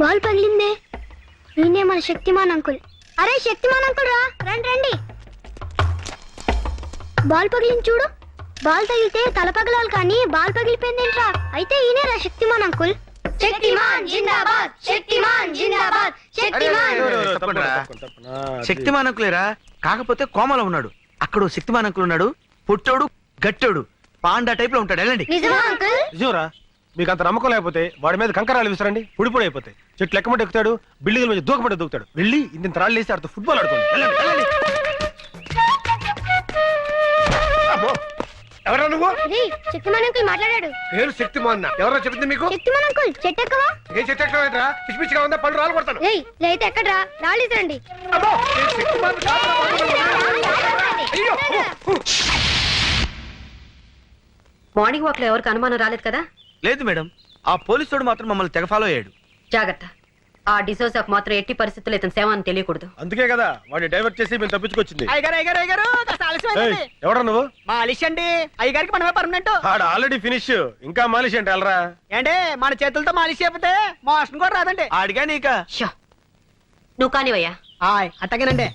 Ball పగిలిందే. నేనే మన Shaktimaan uncle. అరే శక్తిమాన్ అంకుల్ రా. రండి రండి. బాల్ పగిలింది చూడు. బాల్ తగిలితే తల పగలాలి కానీ బాల్ పగిలిపోయిందేంట్రా అయితే ఈయనే రా శక్తిమాన్ అంకుల్. శక్తిమాన్ జిందాబాద్ జిందాబాద్ అంకులేరా కాకపోతే కోమలో ఉన్నాడు. అక్కడ శక్తిమాన్ అంకుల్ ఉన్నాడు. పుట్టోడు గట్టోడు. పాండా టైప్లో ఉంటాడు. వెళ్ళండి. నిజమా అంకుల్? నిజంరా మీకు అంత నమ్మకం లేకపోతే వాడి మీద కంకరాలు విసరండి పొడి పొడి అయిపోతాయి చెట్లు ఎక్కమంటే ఎక్కుతాడు బిల్డింగ్ మీద దూకమంటే దూకుతాడు. వెళ్ళి ఇంత రాళ్ళు వేసి ఆడుతూ ఫుట్బాల్ ఆడుకోండి. వెళ్ళండి వెళ్ళండి. అమ్మో ఎవరా నువ్వు? రే శక్తిమాన్ అంకుల్ మాట్లాడాడు. పేరు శక్తిమాన్ ఎవరో చెప్పింది మీకు? శక్తిమాన్ అంకుల్ చెట్టు ఎక్కవా? ఏ చెట్టు ఎక్కడ పిచ్చి పిచ్చిగా ఉందా? పళ్ళు కొడతాను. ఎక్కడ్రా? ఓ. మార్నింగ్ వాక్లో ఎవరికి అనుమానం రాలేదు కదా? లేదు మేడం ఆ పోలీసుడు మాత్రం మమ్మల్ని తెగ ఫాలో అయ్యాడు. జాగ్రత్త. ఆ డిసోజాకు మాత్రం ఎట్టి పరిస్థితుల్లో ఇతను సేవ అని తెలియకూడదు. అందుకే కదా వాడిని డైవర్ట్ చేసి మేము తప్పించుకొచ్చింది. అయ్యగారు అయ్యగారు అయ్యగారు కాస్త ఆలస్యమైందండి ఏయ్, ఎవడా నువ్వు? మాలిష్ అండి. అయ్యగారికి మనమే పర్మనెంట్ ఆడ ఆల్రెడీ ఫినిష్ ఇంకా మాలిష్ అంటే వెళ్ళరా? ఏంటి మన చేతులతో మాలిష్ చేయకపోతే మోషన్ కూడా రాదండి. ఆడిగా నీక? షో. నువ్వు కానివయ్యా. ఆయ్ అట్టగేనండి.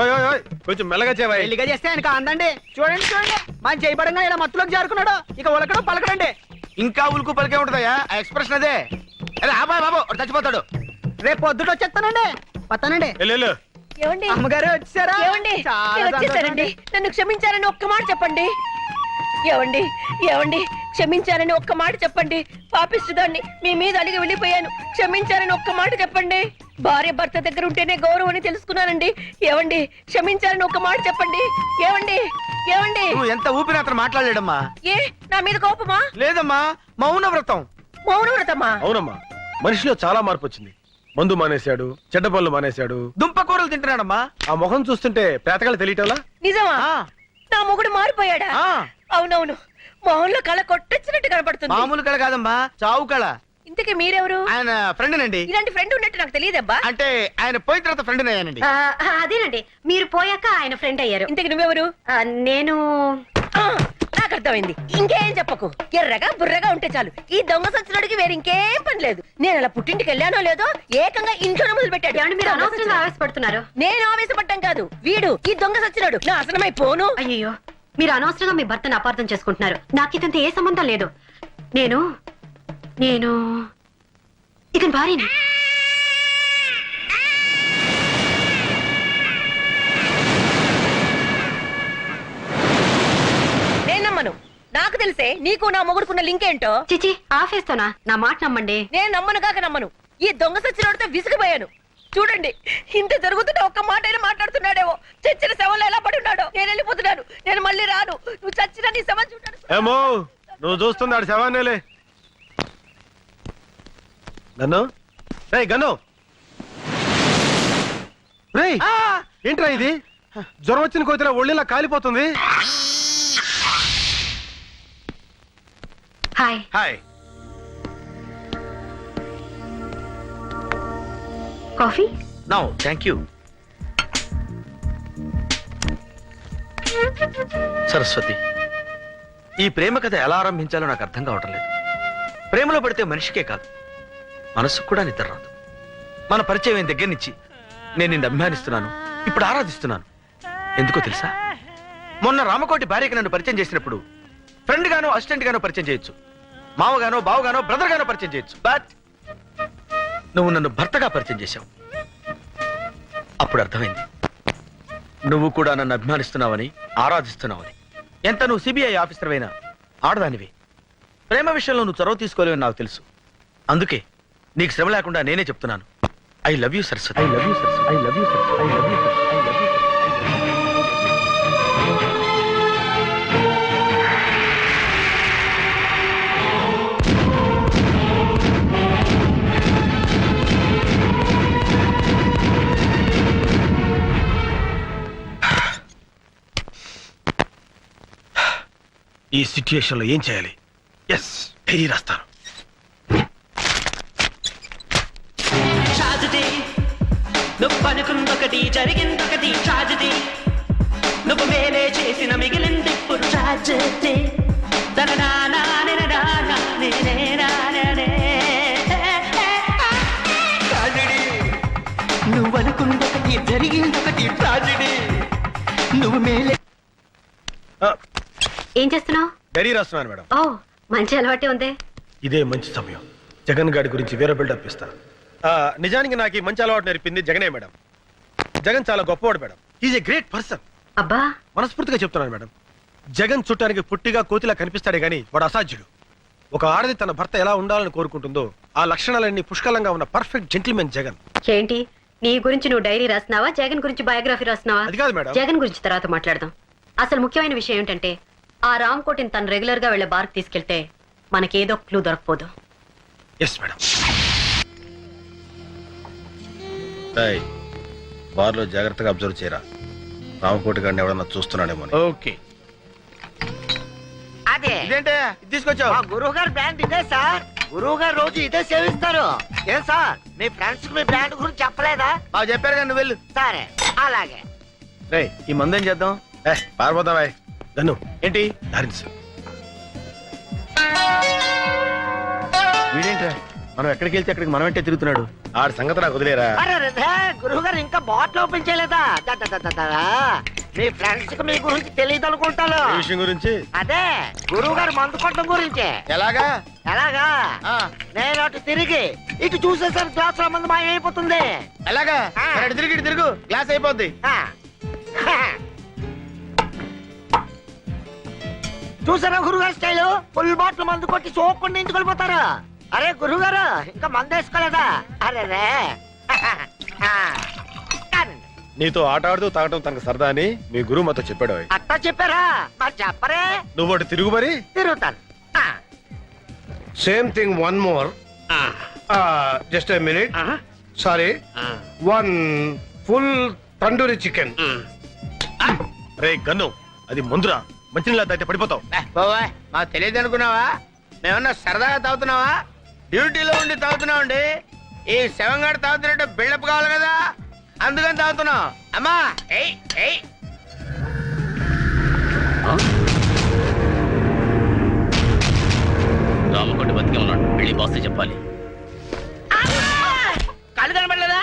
ఓయ్, ఓయ్, ఓయ్, కొంచెం మెల్లగా చేవాయి పెళ్ళిగా చేస్తే ఆయన అందండి చూడండి చూడండి. మన చేయబడంగా ఇలా మత్తులోకి జారుకున్నాడు. ఇక ఉలకడం పలకడండి. ఇంకా ఉలుకు పలికే ఉంటుందయ్యా? ఆ ఎక్స్ప్రెషన్ అదే. అరే ఆబాయ్ బాబు వాడు చచ్చిపోతాడు. రేపు పొద్దుట వచ్చేస్తానండి. వస్తానండి. వెళ్ళు ఏమండి? అమ్మగారు వచ్చారా? ఏమండి? నేను వచ్చేసానండి నన్ను క్షమించారని ఒక్క మాట చెప్పండి. ఏమండి? ఏమండి? క్షమించారని ఒక్క మాట చెప్పండి. పాపిస్తుదాన్ని మీ మీద అలిగి వెళ్ళిపోయాను. క్షమించారని ఒక్క మాట చెప్పండి. భార్య భర్త దగ్గర ఉంటేనే గౌరవం అని తెలుసుకున్నానండి. ఏమండి క్షమించారని ఒక్క మాట చెప్పండి. ఏమండి ఏమండి నువ్వు ఎంత ఊపిరి అతను మాట్లాడలేడమ్మా? ఏ నా మీద కోపమా లేదమ్మా మౌన వ్రతం మౌన వ్రతమా అవునమ్మా మనిషిలో చాలా మార్పు వచ్చింది. మందు మానేశాడు చెడ్డ పనులు మానేశాడు. దుంప కూరలు తింటున్నాడమ్మా. ఆ ముఖం చూస్తుంటే పేతకాలు తెలియటంలా? నిజమా? నా మొగుడు మారిపోయాడా? అవునవును మొహంలో కళ కొట్టొచ్చినట్టు కనపడుతుంది. మామూలు కళ కాదమ్మా చావు కళ. ఇంతకీ మీరెవరు? ఆయన ఫ్రెండ్ నండి ఇలాంటి ఫ్రెండ్ ఉన్నట్టు నాకు తెలియదబ్బా. అంటే ఆయన పోయిన తర్వాత ఫ్రెండ్ అయ్యానండి ఆ, అదేనండి. మీరు పోయాక ఆయన ఫ్రెండ్ అయ్యారు ఇంతకి నువ్వెవరు? ఆ, నేను ఆ, నాకు అర్థమైంది. ఇంకేం చెప్పకు. ఎర్రగా బుర్రగా ఉంటే చాలు. ఈ దొంగ సచ్చినడికి వేరే ఇంకేం పని లేదు. నేను అలా పుట్టింటికి వెళ్ళానో లేదో ఏకంగా ఇంట్లోనే మొదలు పెట్టాడు ఏమండి మీరు అనవసరంగా సచ్చినోడు. ఆవేశపడుతున్నారు. నేను ఆవేశపడ్డం కాదు. వీడు ఈ దొంగ సచ్చినాడు. నా అసలమై పోను. అయ్యో మీరు అనవసరంగా మీ భర్తను అపార్థం చేసుకుంటున్నారు. నాకు ఇతంత ఏ సంబంధం లేదు. నేను నేను ఇతని భార్యని. నేను నమ్మను నాకు తెలిసే నీకు నా మొగుడుకున్న లింక్ ఏంటో? చిచి ఆఫేస్తోనా నా మాట నమ్మండి. నేను నమ్మను కాక నమ్మను. ఈ దొంగ సచ్చినోడితో విసిగిపోయాను. చూడండి ఇంత జరుగుతుంటే ఒక్క మాట అయినా మాట్లాడుతున్నాడేమో. చచ్చిన శవంలో ఎలా పడి ఉన్నాడో? నేను వెళ్ళిపోతున్నాను. నేను మళ్ళీ రాను. నువ్వు చచ్చిన నీ శవం చూడాను. ఏమో నువ్వు చూస్తుంది ఆడు శవాన్నేలే గన్ను రేయ్ గన్ను రేయ్ ఆ, ఏంట్రా ఇది? జ్వరం వచ్చిన కోతిరా ఒళ్ళిలా కాలిపోతుంది. Hi. Hi. Coffee? No thank you. Saraswati ఈ ప్రేమ కథ ఎలా ఆరంభించాలో నాకు అర్థం కావటం లేదు. ప్రేమలో పడితే మనిషికే కాదు. మనసుకు కూడా నిద్ర రాదు. మన పరిచయం అయిన దగ్గర నుంచి నేను నిన్ను అభిమానిస్తున్నాను. ఇప్పుడు ఆరాధిస్తున్నాను. ఎందుకో తెలుసా? మొన్న రామకోటి భార్యకి నన్ను పరిచయం చేసినప్పుడు ఫ్రెండ్ గానో అసిస్టెంట్ గానో పరిచయం చేయొచ్చు. మామగానో బావగానో బ్రదర్ గానో పరిచయం చేయొచ్చు. బట్ నువ్వు నన్ను భర్తగా పరిచయం చేశావు. అప్పుడు అర్థమైంది. నువ్వు కూడా నన్ను అభిమానిస్తున్నావని ఆరాధిస్తున్నావని. ఎంత నువ్వు సిబిఐ ఆఫీసర్ అయినా ఆడదానివి. ప్రేమ విషయంలో నువ్వు చొరవ తీసుకోలేవని నాకు తెలుసు. అందుకే నీకు శ్రమ లేకుండా నేనే చెప్తున్నాను. I love you Saraswati I love you Saraswati I love you Saraswati I love you ఈ సిచ్యుయేషన్లో ఏం చేయాలి? ఎస్ డైరీ రాస్తాను నువ్వు అనుకుందొకటి జరిగిందొకటి ట్రాజడీ నువ్వు మేలే చేసిన మిగిలింది ఇప్పుడు ట్రాజెడీ దననానా నిననానా నినేనాననే. ట్రాజెడీ. నువ్వు అనుకున్నదొకటి జరిగిందొకటి ట్రాజెడీ నువ్వు మేలే ఏం చేస్తున్నావు? డైరీ రాస్తున్నాను మేడం. ఓ మంచి అలవాటే ఉందే. ఇదే మంచి సమయం. జగన్ గారి గురించి వేరే బిల్డప్ ఇస్తా. ఆ, నిజానికి నాకు ఈ మంచి అలవాటు నేర్పింది జగనే మేడం. జగన్ చాలా గొప్పవాడు madam. Is a great person అబ్బా. మనస్ఫూర్తిగా చెప్తున్నాను మేడం. జగన్ చుట్టానికి పుట్టిగా కోతిలా కనిపిస్తాడే గాని వాడు అసాధ్యుడు. ఒక ఆడది తన భర్త ఎలా ఉండాలని కోరుకుంటుందో ఆ లక్షణాలన్నీ పుష్కలంగా ఉన్న పర్ఫెక్ట్ జెంటిల్మెన్ జగన్. ఏంటి? నీ గురించి నువ్వు డైరీ రాస్తున్నావా? జగన్ గురించి బయోగ్రఫీ రాస్తున్నావా? అది కాదు మేడం. జగన్ గురించి తర్వాత మాట్లాడదాం. అసలు ముఖ్యమైన విషయం ఏంటంటే ఆ రామ్ కోటిని తను రెగ్యులర్గా వెళ్ళే బార్కి తీసుకెళ్తే మనకేదో క్లూ దొరకపోదు ఎస్ మేడం బార్లో జాగ్రత్తగా అబ్జర్వ్ చేయరా. రామకోటి గారిని ఎవడన్నా చూస్తున్నాడేమో ఓకే. అదే. ఇదేంటే? తీసుకొచ్చావు. మా గురువు గారి బ్రాండ్ ఇదే సార్. గురువు గారు రోజు ఇదే సేవిస్తారు. ఏం సార్? మీ ఫ్రెండ్స్ మీ బ్రాండ్ గురించి చెప్పలేదా? బాగా చెప్పారు కానీ నువ్వు వెళ్ళు. సరే అలాగే. రే ఈ మందు ఏం చేద్దాం? ఏ పారిపోతావా గన్ను. ఏంటి? వీడేంట్రా? మనం ఎక్కడికి వెళ్తే అక్కడికి మనం అంటే తిరుగుతున్నాడు? ఆడి సంగతి నాకు వదిలేరా? గురువు గారు ఇంకా బాటిల్ ఓపెన్ చేయలేదా. మీ ఫ్రెండ్స్కి మీ గురించి తెలియదు అనుకుంటాను. విషయం గురించి? అదే గురువు గారు మందు కొట్టడం గురించి. ఎలాగా? ఎలాగా? ఆ, నేను అటు తిరిగి ఇటు చూసేసరికి గ్లాస్లో మంది మాయమైపోతుంది. ఎలాగా? తిరిగి ఇటు తిరుగు. గ్లాస్ అయిపోద్ది. ఆ. చూసారా గురుగారు స్టైల్? ఫుల్ బాటిల్ మందు కొట్టి సోకుండా ఇంటికి వెళ్ళిపోతారు? అరే గురుగారు ఇంకా మందు వేసుకోలేదా అరే రే. నీతో ఆట ఆడుతూ తాగటం తనకు సరదా అని మీ గురువు మాతో చెప్పాడు. అట్టా చెప్పారా? మరి చెప్పరే. నువ్వు అటు తిరుగు మరి. తిరుగుతాను. Same thing one more just a minute sorry one full tandoori chicken ray gun అది మందురా. మంచినీళ్ళ తాగితే పడిపోతావు. మాకు తెలియదు అనుకున్నావా మేమన్నా సరదాగా తాగుతున్నావా? డ్యూటీలో ఉండి తాగుతున్నామండి ఈ శవంగాడు తాగుతున్నట్టు బిల్డప్ కావాలి కదా? అందుకని తాగుతున్నాం అమ్మా! ఏయ్ ఏయ్! రామకోటి బతికే ఉన్నాడు. వెళ్ళి బాస్ చెప్పాలి. కళ్ళు కనబడలేదా?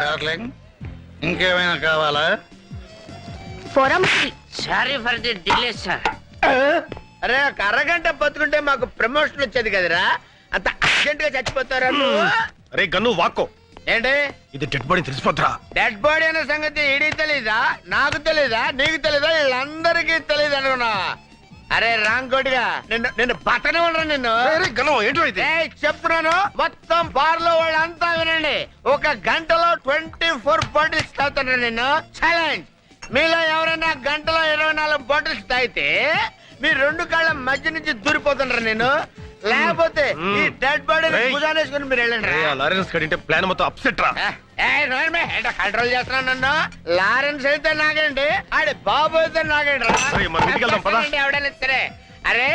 డార్లింగ్ ఇంకేమైనా కావాలా? Sorry for the delay sir. అరే ఒక అరగంట బతుకుంటే మాకు ప్రమోషన్ వచ్చేది కదరా? అంత అర్జెంట్గా చచ్చిపోతారా నువ్వు? రే గన్ను వాక్కో. ఏంటి? ఇది డెడ్ బాడీ తెలిసిపోద్రా డెడ్ బాడీ అనే సంగతి ఈడీ తెలీదా? నాకు తెలీదా? నీకు తెలీదా? వీళ్ళందరికీ తెలీదు అనుకున్నా. అరే రాంకోటిగా నిన్ను నిన్ను బతనే ఉండరా నిన్ను గన్ను ఏంటో ఇది? ఏయ్, చెప్తున్నాను మొత్తం బార్లో వాళ్ళంతా వినండి. ఒక గంటలో ట్వంటీ ఫోర్ బాటిల్స్ తాగుతున్నా నిన్ను. ఛాలెంజ్ మీలో ఎవరైనా గంటలో ఇరవై నాలుగు బాటిల్స్ తాగితే మీ రెండు కాళ్ళ మధ్య నుంచి దూరిపోతుండ్రా నేను. లేకపోతే ఈ డెడ్ బాడీ ఏయ్. భుజానేసుకుని మీరు వెళ్ళండి రే, లారెన్స్ కడింటే ప్లాన్ మొత్తం అప్సెట్ రా. కంట్రోల్ చేస్తున్నాను నన్ను? లారెన్స్ అయితే నాగండి ఆడి బాబు అయితే నాగండి రా. సరే, మనం ఇంటికి వెళ్దాం, పద. చెప్పండి ఎవడైనా సరే. అరే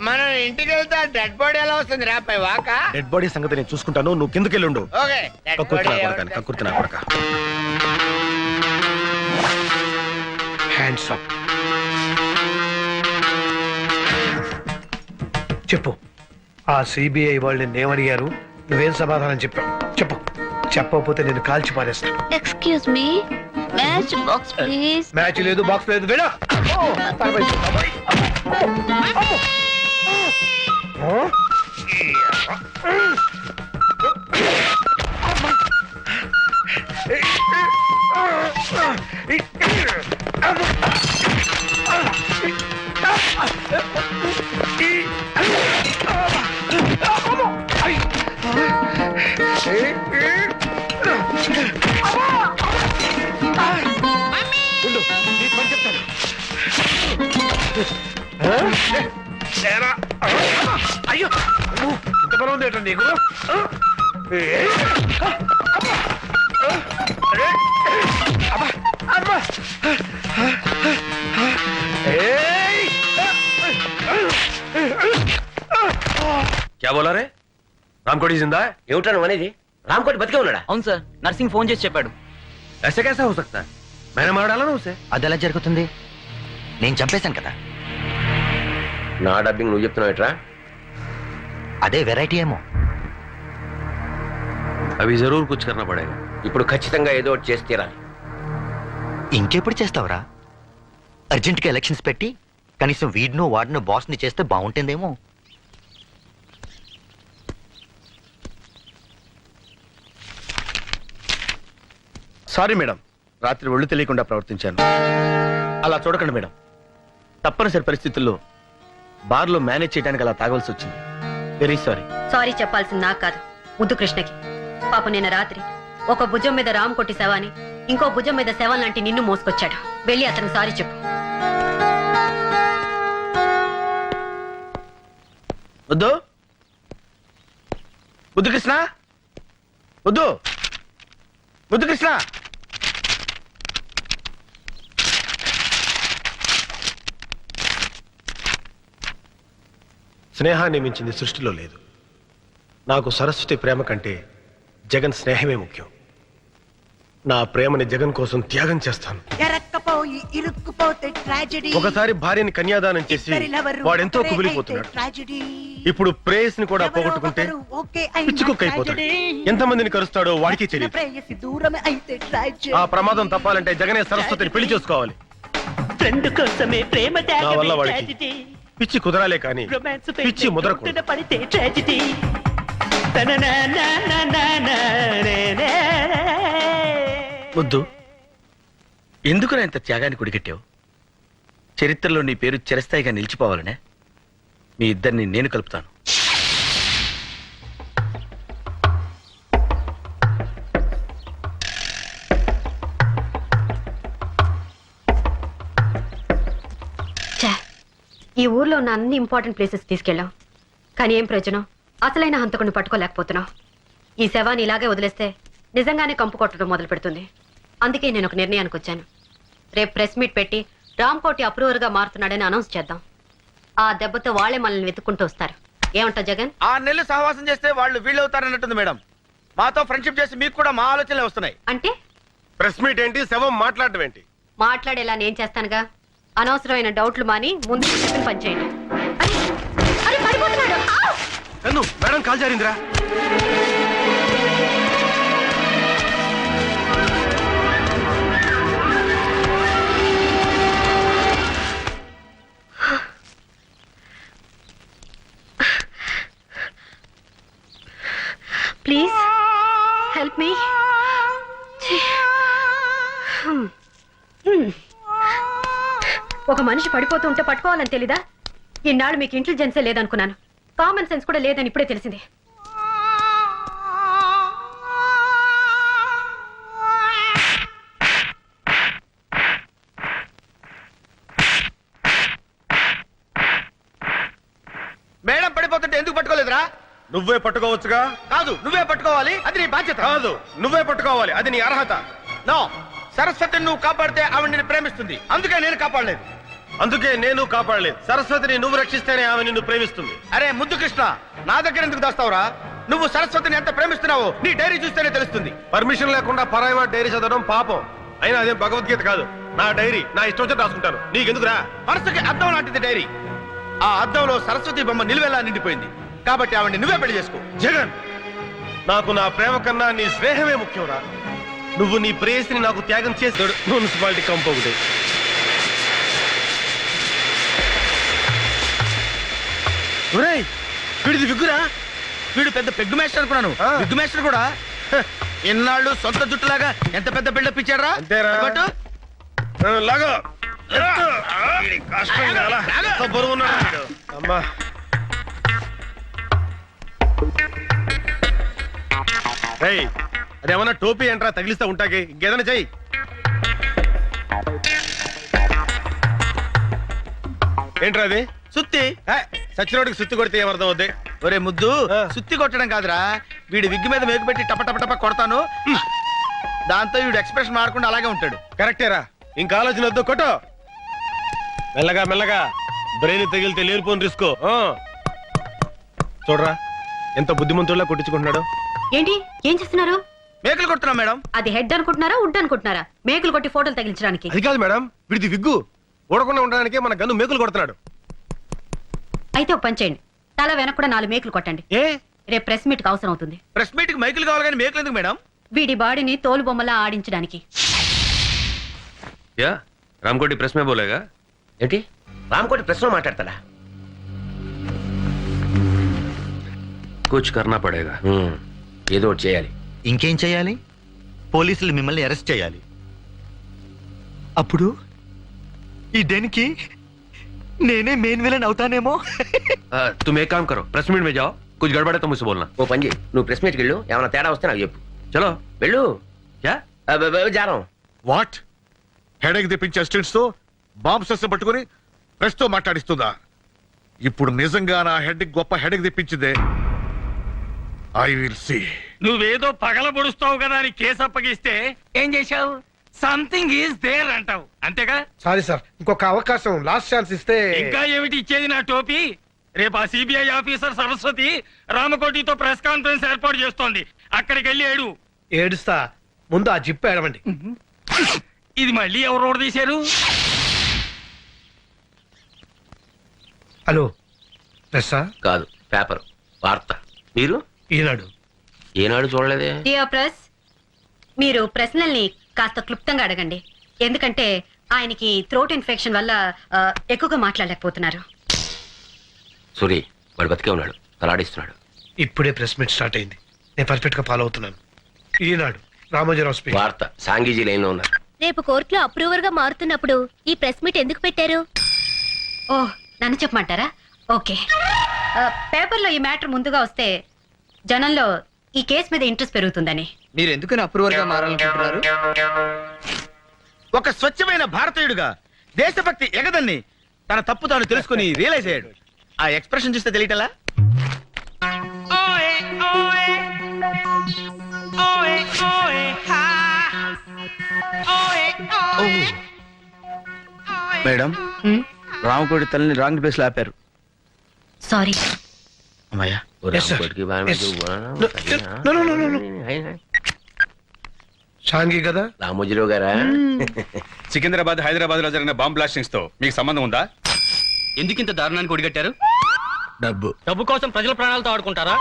మనం ఇంటికి వెళ్తే డెడ్ బాడీ ఎలా వస్తుంది రా పై వాక? డెడ్ బాడీ సంగతి నేను చూసుకుంటాను నువ్వు కిందకి వెళ్ళుండు ఓకే డెడ్ కక్కుర్తి బాడీ నా ఎవరు కొడక కక్కుర్తి నా కొడక. హ్యాండ్స్ అప్ చెప్పు. ఆ సిబిఐ వాళ్ళు నిన్ను ఏమడిగారు నువ్వేం సమాధానం చెప్పావు? చెప్పు. చెప్పకపోతే నేను కాల్చి పారేస్తాను. Excuse me match box please match లేదు బాక్స్ లేదు. ఉండు, అయ్యో అమ్మో, ఇంత బలం ఉంది ఏంటో నీకు ఆ? ఏ? అరే! అబ్బా! అబ్బా! ఏయ్! క్యా బోలా రే రామ్కోటి జిందా ఏమిటాను అనేది రామ్కోటి బతికే ఉన్నాడా అవును సార్ నర్సింగ్ ఫోన్ చేసి చెప్పాడు ऐसे कैसा हो सकता है मैंने मार डाला ना उसे అది ఎలా జరుగుతుంది నేను చంపేశాను కదా నా డబ్బింగ్ నువ్వు చెప్తున్నావు ఎట్రా అదే వెరైటీ ఏమో अभी जरूर कुछ करना पड़ेगा ఇప్పుడు ఖచ్చితంగా ఏదో ఒకటి చేసి తీరాలి ఇంకెప్పుడు చేస్తావురా? అర్జెంట్గా ఎలక్షన్స్ పెట్టి కనీసం వీడినో వాడినో బాస్ని చేస్తే బాగుంటుందేమో. సారీ మేడం రాత్రి ఒళ్ళు తెలియకుండా ప్రవర్తించాను. అలా చూడకండి మేడం తప్పనిసరి పరిస్థితుల్లో బార్లో మేనేజ్ చేయడానికి అలా తాగవలసి వచ్చింది. వెరీ సారీ సారీ చెప్పాల్సింది నాకు కాదు. ముద్దు కృష్ణకి పాప నిన్న రాత్రి ఒక భుజం మీద రామ్ కొట్టి శవాని ఇంకో భుజం మీద శవం లాంటి నిన్ను మోసుకొచ్చాడు. వెళ్ళి అతను సారీ చెప్పు. వద్దు. బుద్ధు కృష్ణ. వద్దు. బుద్ధు కృష్ణ. స్నేహాన్ని మించింది సృష్టిలో లేదు. నాకు సరస్వతి ప్రేమ కంటే జగన్ స్నేహమే ముఖ్యం. నా ప్రేమని జగన్ కోసం త్యాగం చేస్తాను. ఎరక్కపోయి ఇరుక్కుపోతే ట్రాజెడీ ఒకసారి భార్యని కన్యాదానం చేసి వాడెంతో కుమిలిపోతున్నాడు. ఇప్పుడు ప్రేయస్ని కూడా పోగొట్టుకుంటే పిచ్చుకుక్కైపోతాడు. ఎంతమందిని కరుస్తాడో వాడికి తెలియదు. ప్రేయసి ఆ ప్రమాదం తప్పాలంటే జగనే సరస్వతిని పెళ్ళి చేసుకోవాలి. ఫ్రెండ్ కోసమే ప్రేమ నా వల్ల వాడికి పిచ్చి కుదరాలే కానీ పిచ్చి ముదరకూడదు. పడితే ట్రాజెడీ వద్దు. ఎందుకు నా ఇంత త్యాగాన్ని కుడిగట్టావు? చరిత్రలో నీ పేరు చిరస్థాయిగా నిలిచిపోవాలనే? మీ ఇద్దరిని నేను కలుపుతాను. ఈ ఊర్లో ఉన్న అన్ని ఇంపార్టెంట్ ప్లేసెస్ తీసుకెళ్ళాం కానీ ఏం ప్రయోజనం? అసలైన హంతకుని పట్టుకోలేకపోతున్నాం ఈ శవాన్ని ఇలాగే వదిలేస్తే నిజంగానే కంపు కొట్టడం మొదలు పెడుతుంది అందుకే నేను ఒక నిర్ణయానికి వచ్చాను. రేపు ప్రెస్ మీట్ పెట్టి రామ్ కోటి అప్రూవర్గా మారుతున్నాడని అనౌన్స్ చేద్దాం. ఆ దెబ్బతో వాళ్ళే మనల్ని వెతుక్కుంటూ వస్తారు. ఏమంటావు జగన్? ఆ నెలలు సహవాసం చేస్తే వాళ్ళు వీళ్ళు అవుతారన్నట్టుంది మేడం. మాతో ఫ్రెండ్షిప్ చేసి మీకు కూడా మా ఆలోచనలే వస్తున్నాయి. అంటే? ప్రెస్ మీట్ ఏంటి? శవం మాట్లాడడం ఏంటి? మాట్లాడేలా నేను చేస్తానుగా? అనవసరమైన డౌట్లు మాని ముందు చెప్పిన పని చేయండి అరే, అరే, పడిపోతున్నాడు. ఆవ్! కన్ను మేడం కాల్ జారిందిరా. ప్లీజ్. హెల్ప్ మీ ఒక మనిషి పడిపోతూ ఉంటే పట్టుకోవాలని తెలీదా? ఇన్నాళ్ళు మీకు ఇంటెలిజెన్సే లేదనుకున్నాను. కామన్ సెన్స్ కూడా లేదని ఇప్పుడే తెలిసింది. నువ్వే పట్టుకోవచ్చుగా? కాదు నువ్వే పట్టుకోవాలి అది నీ బాధ్యత. కాదు నువ్వే పట్టుకోవాలి అది నీ అర్హత. నో సరస్వతిని నువ్వు కాపాడితే ఆవిడ నిన్ను ప్రేమిస్తుంది. అందుకే నేను కాపాడలేదు. అందుకే నేను కాపాడలేదు. సరస్వతిని నువ్వు రక్షిస్తేనే ఆమె నిన్ను ప్రేమిస్తుంది. అరే ముద్దు కృష్ణ నా దగ్గర ఎందుకు దాస్తావురా? నువ్వు సరస్వతిని ఎంత ప్రేమిస్తున్నావో నీ డైరీ చూస్తేనే తెలుస్తుంది. పర్మిషన్ లేకుండా పరాయి డైరీ చదవడం పాపం. అయినా అదేం భగవద్గీత కాదు. నా డైరీ నా ఇష్టం వచ్చి రాసుకుంటాను. నీకెందుకురా? మనసుకి అద్దం లాంటిది డైరీ. ఆ అద్దంలో సరస్వతి బొమ్మ నిలువెలా నిండిపోయింది. కాబట్టి ఆవిడ నువ్వే పెళ్ళి చేసుకో. జగన్ నాకు నా ప్రేమ కన్నా నీ స్నేహమే ముఖ్యంరా. నువ్వు నీ ప్రేయసిని నాకు త్యాగం చేసాడు మున్సిపాలిటీ కంప ఒకటి. ఒరేయ్, వీడిది విగ్గురా? వీడు పెద్ద పెగ్గు మేస్టర్ అనుకున్నాను. పెగ్గు మేస్టర్ కూడా? హ, ఇన్నాళ్ళు సొంత జుట్టులాగా ఎంత పెద్ద బిల్డప్ ఇచ్చాడ్రా? అంతేరా. పట్టు. అదేమన్నా టోపీ ఏంట్రా తగిలిస్తా ఉంటాకి. ఇంకేదైనా చెయ్యి. ఏంట్రా అది? సుత్తి. సచ్చినోడికి సుత్తి కొడితే ఏమర్థం అవుద్ది ఒరే ముద్దు. సుత్తి కొట్టడం కాదురా. వీడి విగ్గు మీద మేకు పెట్టి టప టప టప కొడతాను. దాంతో వీడు ఎక్స్ప్రెషన్ మారకుండా అలాగే ఉంటాడు. కరెక్టేరా. ఇంకా ఆలోచన వద్దు కొట్టు. మెల్లగా మెల్లగా. బ్రెయిన్ తగిలితే లేనిపోని రిస్క్. చూడరా. ఎంత బుద్ధిమంతుల్లా కొట్టించుకుంటున్నాడు? ఏంటి? ఏం చేస్తున్నారు? మేకలు కొడుతున్నాం మేడం. అది హెడ్ అనుకుంటున్నారా వుడ్ అనుకుంటున్నారా? మేకులు కొట్టి ఫోటోలు తగిలించడానికి. అది కాదు మేడం. వీడిది విగ్గు. ఓడకుండా ఉండడానికే మన గన్ను మేకులు కొడుతున్నాడు. అయితే ఒక పని చేయండి. తల వెనక కూడా నాలుగు మేకులు కొట్టండి. ఏ? రేపు ప్రెస్ మీట్ అవసరం అవుతుంది ప్రెస్ మీట్కి మైకులు కావాలి కానీ మేకలు ఎందుకు మేడం? వీడి బాడీని తోలు బొమ్మలా ఆడించడానికి. యా రామకోటి ప్రెస్ మే బోలేగా? ఏంటి? రామకోటి ప్రశ్న మాట్లాడతాడా? కుచ్ కర్నా పడేగా హ్మ్, ఏదో ఒకటి చేయాలి ఇంకేం చేయాలి పోలీసులు మిమ్మల్ని అరెస్ట్ చేయాలి అప్పుడు ఈ డెన్కి నేనే మెయిన్ విలన్ అవుతానేమో तुम एक काम करो प्रेस मीट में जाओ कुछ गड़बड़ है तो मुझसे बोलना ఓ పని చేయి నువ్వు ప్రెస్ మీట్కి వెళ్ళు ఏమైనా తేడా వస్తే నాకు చెప్పు चलो వెళ్ళు क्या అబ్బ, అబ్బ, జారం వాట్ హెడేక్ తెప్పించే స్టిల్స్ తో బాంబ్ సెస్ పట్టుకుని ప్రెస్ తో మాట్లాడిస్తుందా ఇప్పుడు నిజంగా నా హెడ్ గొప్ప హెడేక్ తెప్పించిందే ఐ విల్ సీ నువ్వేదో పగల పొడుస్తావు కదా అని కేసు అప్పగిస్తే ఏం చేశావు? సంథింగ్ ఈజ్ దేర్ అంటావు. అంతేగా? సారీ సార్ ఇంకొక అవకాశం లాస్ట్ ఛాన్స్ ఇస్తే ఇంకా ఏమిటి ఇచ్చేది నా టోపీ? రేపు ఆ సిబిఐ ఆఫీసర్ సరస్వతి రామకోటితో ప్రెస్ కాన్ఫరెన్స్ ఏర్పాటు చేస్తోంది. అక్కడికి వెళ్ళి ఏడు. ఏడుస్తా. ముందు ఆ జిప్ ఏడవండి. ఇది మళ్ళీ ఎవరు తీశారు? హలో. ప్రెస్సా? కాదు పేపర్ వార్త. మీరు? ఈనాడు. ఏనాడు చూడలేదే? డియర్ ప్రెస్ మీరు ప్రశ్నల్ని కాస్త క్లుప్తంగా అడగండి. ఎందుకంటే ఆయనకి థ్రోట్ ఇన్ఫెక్షన్ వల్ల ఆ, ఎక్కువగా మాట్లాడలేకపోతున్నారు. సూరి వాడు బతికే ఉన్నాడు. తలాడిస్తున్నాడు. ఇప్పుడే ప్రెస్ మీట్ స్టార్ట్ అయింది. నేను పర్ఫెక్ట్గా ఫాలో అవుతున్నాను. ఈనాడు రామోజీరావు స్పీక్ వార్త సాంగీజీ లైన్లో ఉన్నారు. రేపు కోర్టులో అప్రూవర్గా మారుతున్నప్పుడు ఈ ప్రెస్ మీట్ ఎందుకు పెట్టారు? ఓ నన్ను చెప్పమంటారా? ఓకే. ఆ, పేపర్లో ఈ మ్యాటర్ ముందుగా వస్తే జనంలో ఈ కేసు మీద ఇంట్రెస్ట్ పెరుగుతుందని. మీరు ఎందుకని అప్రూవర్గా మారాలనుకుంటున్నారు? ఒక స్వచ్ఛమైన భారతీయుడిగా దేశభక్తి ఎగదన్ని తన తప్పు తాను తెలుసుకుని రియలైజ్ అయ్యాడు. ఆ ఎక్స్ప్రెషన్ చూస్తే తెలియటలా? మేడం రామకోటి తల్లిని రాంగ్ ప్లేస్లో ఆపారు. సారీ. అమ్మయ్యా. Yes, sir. రామకోటికి బాగా Yes. మంచి No, no, no, no, no, no. షాంగి కదా రామోజీరావు గారా సికింద్రాబాద్ హైదరాబాద్లో జరిగిన బాంబ్ బ్లాస్టింగ్స్తో మీకు సంబంధం ఉందా? ఎందుకింత దారుణానికి ఒడిగట్టారు? డబ్బు. డబ్బు కోసం ప్రజల ప్రాణాలతో ఆడుకుంటారా?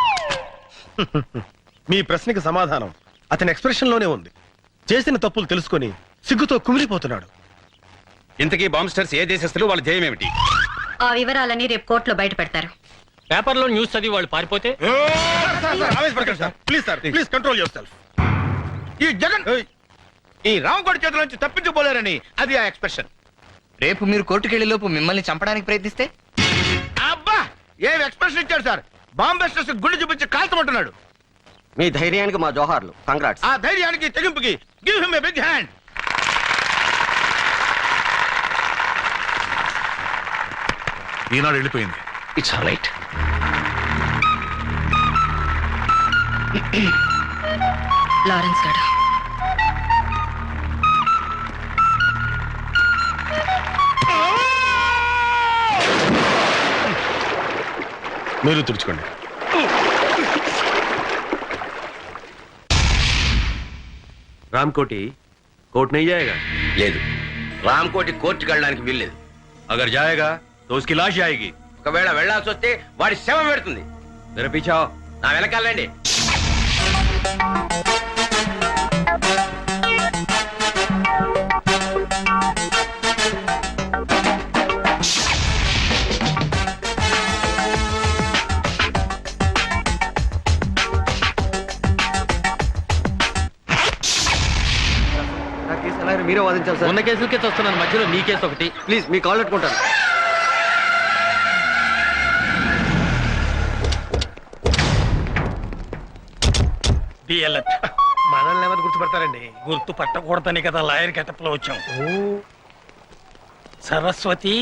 మీ ప్రశ్నకి సమాధానం. అతని ఎక్స్ప్రెషన్లోనే ఉంది. చేసిన తప్పులు తెలుసుకొని సిగ్గుతో కుమిలిపోతున్నాడు. ఇంతకీ బాంబ్స్టర్స్ ఏ దేశస్తులు? వాళ్ళ ధ్యేయం ఏమిటి? ఆ వివరాలని రేపు కోర్టులో బయట పెడతారు పేపర్లో న్యూస్ చదివి వాళ్ళు పారిపోతే? Please sir please control yourself. ఈ జగన్ ఈ రామకోటి చేతుల నుంచి తప్పించుకోలేరని అది ఆ ఎక్స్ప్రెషన్. రేపు మీరు కోర్టుకెళ్ళే లోపు మిమ్మల్ని చంపడానికి ప్రయత్నిస్తే? అబ్బా ఏం ఎక్స్ప్రెషన్ ఇచ్చాడు సార్? బాంబ్ బస్టర్స్ గుండె చూపించి కాల్చమంటున్నాడు. మీ ధైర్యానికి మా జోహార్లు. కంగ్రాట్స్ ఆ ధైర్యానికి తెగింపుకి give him a big hand Eenadu వెళ్ళిపోయింది. ఇట్స్ ఆల్ రైట్ లారెన్స్ గారు మీరు తుడుచుకోండి रामकोटी कोर्ट नहीं जाएगा లేదు రామకోటి కోర్టుకి వెళ్ళడానికి వీల్లేదు अगर जाएगा तो उसकी लाश जाएगी ఒకవేళ వెళ్ళాల్సి వస్తే వాడి శవం పెడుతుంది. వినిపించావు నా వెనకాలండి మీరే వాదించాలి సార్. ఉన్న కేసులకే వస్తున్నాను మధ్యలో నీ కేసు ఒకటి. ప్లీజ్ మీ కాల్ పెట్టుకుంటాను. డిఎల్ఎఫ్ మనల్ని ఎవరు గుర్తుపడతారండి గుర్తు పట్టకూడదని కదా లాయర్ గెటప్ లో వచ్చాం సరస్వతి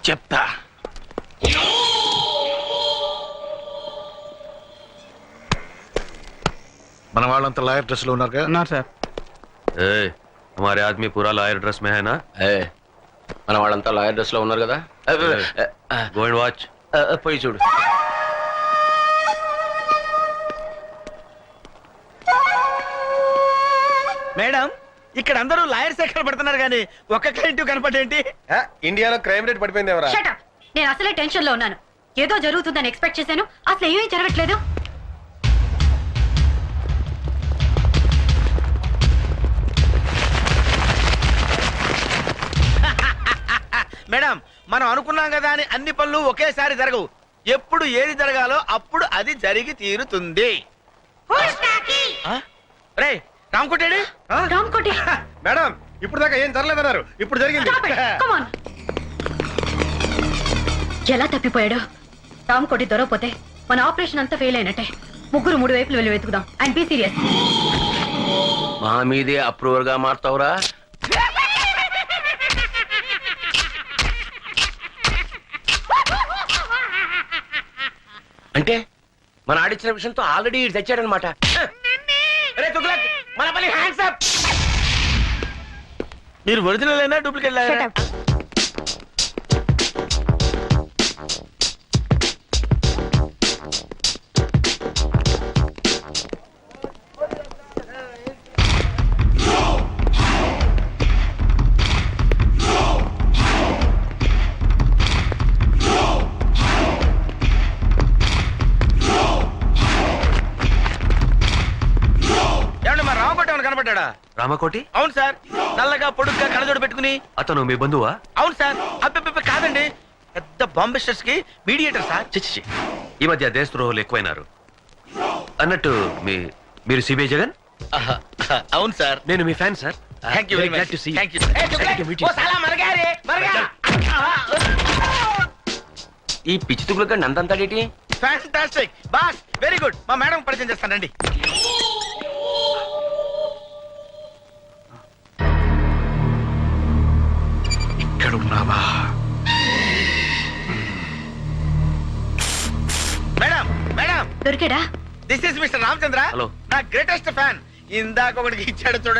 చెప్తా మన వాళ్ళంతా లాయర్ డ్రెస్ లో ఉన్నారుగా ఉన్నారు సార్ ए, हमारे आदमी पूरा लॉयर ड्रेस में है ना ఏ, మన వాళ్ళంతా లాయర్ డ్రెస్ లో ఉన్నారు కదా అబ్బ, అ, गो एंड वॉच అ, అ, పోయి చూడు మేడం ఇక్కడ అందరూ లాయర్స్ ఎక్కడ పడుతున్నారు కానీ ఒక్క క్లయింట్ కనపడేంటి ఆ, ఇండియాలో క్రైమ్ రేట్ పడిపోయింది ఎవరా? Shut up. నేను అసలే టెన్షన్లో ఉన్నాను. ఏదో జరుగుతుందని ఎక్స్పెక్ట్ చేశాను. అసలు ఏమీ జరగట్లేదు. మేడం మనం అనుకున్నాం కదా అని అన్ని పనులు ఒకేసారి జరగవు. ఎప్పుడు ఏది జరగాలో అప్పుడు అది జరిగి తీరుతుంది. ఆ? రేయ్ రామకోటేడి రామ్కోటి మేడం ఇప్పుడు దాకా ఏం జరలేదన్నారు ఇప్పుడు జరిగింది. ఎలా తప్పిపోయాడు? రామ్కోటి దొరకపోతే మన ఆపరేషన్ అంతా ఫెయిల్ అయినట్టే. ముగ్గురు మూడు వైపులు వెళ్ళి వెతుకుదాం. అండ్ బీ సీరియస్ మా మీదే అప్రూవర్గా మారుతావురా? అంటే మన ఆడిచ్చిన విషయంతో ఆల్రెడీ తెచ్చాడనమాట మన పని హ్యాండ్స్ అప్ మీరు ఒరిజినల్ అయినా డూప్లికేట్ రామకోటి? అవును సార్. నల్లగా పొడుగ్గా కళ్ళజోడు పెట్టుకుని. అతను మీ బంధువా? అవును సార్. అబ్బెబ్బెబ్బె కాదండి. పెద్ద బాంబిస్టర్స్కి మీడియేటర్ సార్. చిచ్చి ఈ మధ్య దేశద్రోహులు ఎక్కువైనారు. అన్నట్టు మీ మీరు సిబిఐ జగన్? అవును సార్. నేను మీ fan sir. Thank you very much thank you ఓ సాలా మరగారే మరగా. ఈ పిచ్చి తుగులుగా నందంతాడేటి ఫ్యాంటాస్టిక్ బాస్ వెరీ గుడ్ మా మేడం పరిచయం చేస్తానండి ఇక్కడ ఉన్నావా madam madam. దొరికాడా? This is mister Ramachandra Hello. నా గ్రేటెస్ట్ ఫ్యాన్ ఇందాక ఒకటికి ఇచ్చాడు చూడండి